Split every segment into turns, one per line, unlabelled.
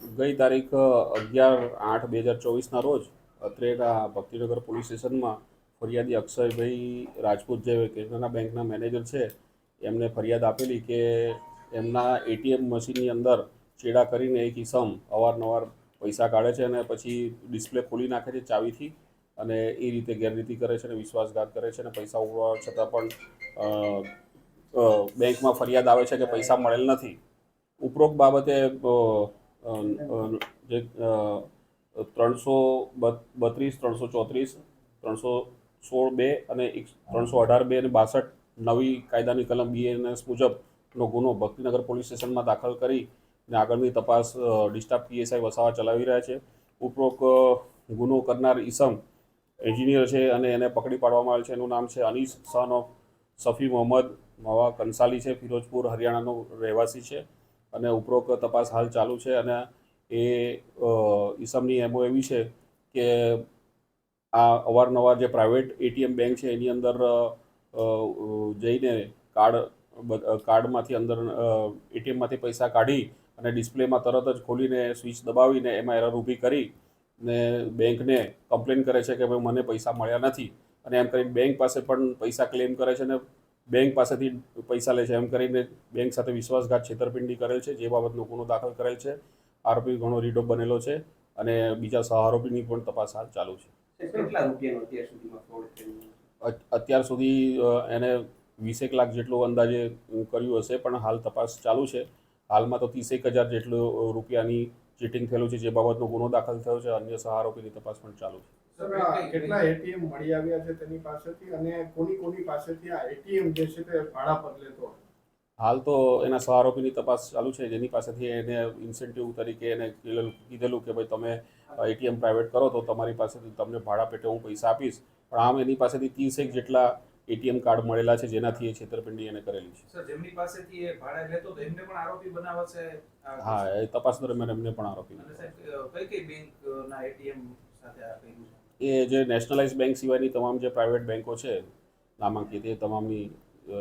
ગઈ તારીખ અગિયાર આઠ બે હજાર ચોવીસના રોજ અત્રેના ભક્તિનગર પોલીસ સ્ટેશનમાં ફરિયાદી અક્ષયભાઈ રાજપૂત જે કેનરા બેંકના મેનેજર છે, એમને ફરિયાદ આપેલી કે એમના એટીએમ મશીનની અંદર ચેડા કરીને એક ઈસમ અવારનવાર પૈસા કાઢે છે અને પછી ડિસ્પ્લે ખોલી નાખે છે ચાવીથી અને એ રીતે ગેરરીતિ કરે છે અને વિશ્વાસઘાત કરે છે અને પૈસા ઉડવા છતાં પણ બેંકમાં ફરિયાદ આવે છે કે પૈસા મળેલ નથી. ઉપરોક્ત બાબતે જે ત્રણસો બત્રીસ, ત્રણસો ચોત્રીસ, ત્રણસો સોળ બે અને ત્રણસો અઢાર બે અને બાસઠ નવી કાયદાની કલમ બીએનએસ મુજબનો ગુનો ભક્તિનગર પોલીસ સ્ટેશનમાં દાખલ કરી અને આગળની તપાસ ડિસ્ટાફ પીએસઆઈ વસાવા ચલાવી રહ્યા છે. ઉપરોક્ત ગુનો કરનાર ઈસમ એન્જિનિયર છે અને એને પકડી પાડવામાં આવેલ છે. એનું નામ છે અનીસ સન ઓફ સફી મોહમ્મદ મવા કંસાલી છે, ફિરોજપુર, હરિયાણાનો રહેવાસી છે. અને ઉપરોક્ત તપાસ હાલ ચાલુ છે અને એ ઈસમની એમઓ એવી છે કે આ અવારનવાર જે પ્રાઇવેટ એટીએમ બેંક છે એની અંદર જઈને કાર્ડ કાર્ડમાંથી અંદર એટીએમમાંથી પૈસા કાઢી અને ડિસ્પ્લેમાં તરત જ ખોલીને સ્વિચ દબાવીને એમાં એરર ઊભી કરી ને બેંકને કમ્પ્લેન કરે છે કે ભાઈ મને પૈસા મળ્યા નથી. અને એમ કરીને બેંક પાસે પણ પૈસા ક્લેમ કરે છે ને બેંક પાસેથી પૈસા લે છે. એમ કરીને બેંક સાથે વિશ્વાસઘાત છેતરપિંડી કરેલ છે જે બાબતનો ગુનો દાખલ કરેલ છે. આરોપી ઘણો રીડો બનેલો છે અને બીજા સહારોપીની પણ તપાસ હાલ ચાલુ છે.
અત્યાર
સુધી એને વીસેક લાખ જેટલું અંદાજે કર્યું હશે પણ હાલ તપાસ ચાલુ છે. હાલમાં તો ત્રીસેક હજાર જેટલું રૂપિયાની ચીટિંગ થયેલું છે જે બાબતનો ગુનો દાખલ થયો છે. અન્ય સહારોપીની તપાસ પણ ચાલુ છે.
કેટલા એટીએમ મળી આવ્યા છે તેની પાસેથી અને કોની કોની પાસેથી આ એટીએમ જે છે તે ભાડા પર લેતો
હાલ તો એના સહારોપીની તપાસ ચાલુ છે જેની પાસેથી એને ઇન્સેન્ટિવ તરીકે એને કીધેલું કે ભાઈ તમે એટીએમ પ્રાઇવેટ કરો તો તમારી પાસેથી તમને ભાડા પેટે હું પૈસા આપીશ. પણ આમ એની પાસેથી ત્રીસેક જેટલા એટીએમ કાર્ડ મળેલા છે જેનાથી એ છેતરપિંડી એને કરેલી છે.
સર જેમની પાસેથી એ ભાડે લેતો તો એમને પણ આરોપી બનાવશે?
હા એ તપાસ દરમિયાન એમને પણ આરોપી
કઈ કઈ બેંકના એટીએમ સાથે આ કર્યું છે?
એ જે નેશનલાઇઝ બેંક સિવાયની તમામ જે પ્રાઇવેટ બેંકો છે નામાંકિત એ તમામની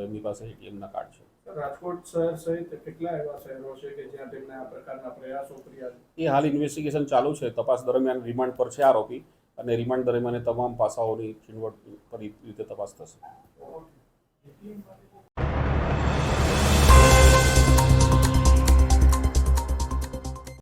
એમની પાસે એટીએમના કાર્ડ છે.
રાજકોટ શહેર સહિત કેટલા એવા શહેરો છે કે જ્યાં તેમને આ પ્રકારના પ્રયાસો કર્યા? છે
એ હાલ ઇન્વેસ્ટિગેશન ચાલુ છે. તપાસ દરમિયાન રિમાન્ડ પર છે આરોપી અને રિમાન્ડ દરમિયાન તમામ પાસાઓની છીણવટ પર રીતે તપાસ થશે.